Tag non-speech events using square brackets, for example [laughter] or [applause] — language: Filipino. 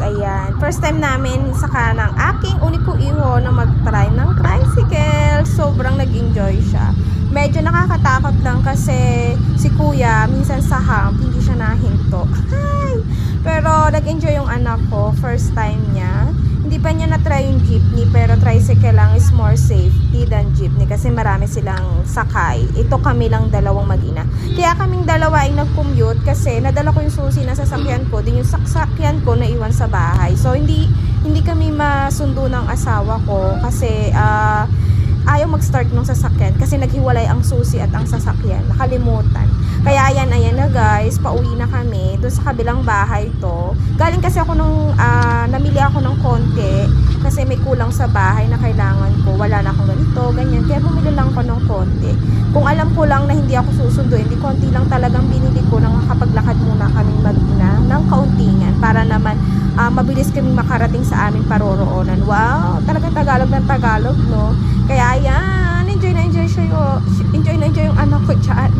Ayan. First time namin saka ng aking uniko iho na mag-try ng tricycle. Sobrang nag-enjoy siya. Medyo nakakatakot lang kasi si kuya, minsan sa hump, hindi siya nahinto. [laughs] Hi! Pero nag-enjoy yung anak ko. First time niya. Hindi pa niya na-try yung jeepney pero tricycle lang is more safety jeepney kasi marami silang sakay. Ito kami lang dalawang mag-ina. Kaya kaming dalawa ay nag-commute kasi nadala ko yung susi na sasakyan ko, din yung sasakyan ko na iwan sa bahay. So hindi hindi kami masundo ng asawa ko kasi ah, ayaw mag-start ng sasakyan kasi naghiwalay ang susi at ang sasakyan. Nakalimutan. Kaya ayan, ayan na guys, pauwi na kami doon sa kabilang bahay to. Galing kasi ako nung, ah, namili ako ng konti kasi may kulang sa bahay na kailangan ko. Wala na akong ganito, ganyan. Kaya bumili lang ako ng konti. Kung alam ko lang na hindi ako susundo, hindi konti lang talagang binili ko nang makapaglakad muna kaming mag-ina ng kauntingan para naman ah, mabilis kaming makarating sa aming paroroonan. Wow, talagang Tagalog ng Tagalog, no? Kaya ayan, enjoy na enjoy siya yung, enjoy na enjoy yung anak ko dyan.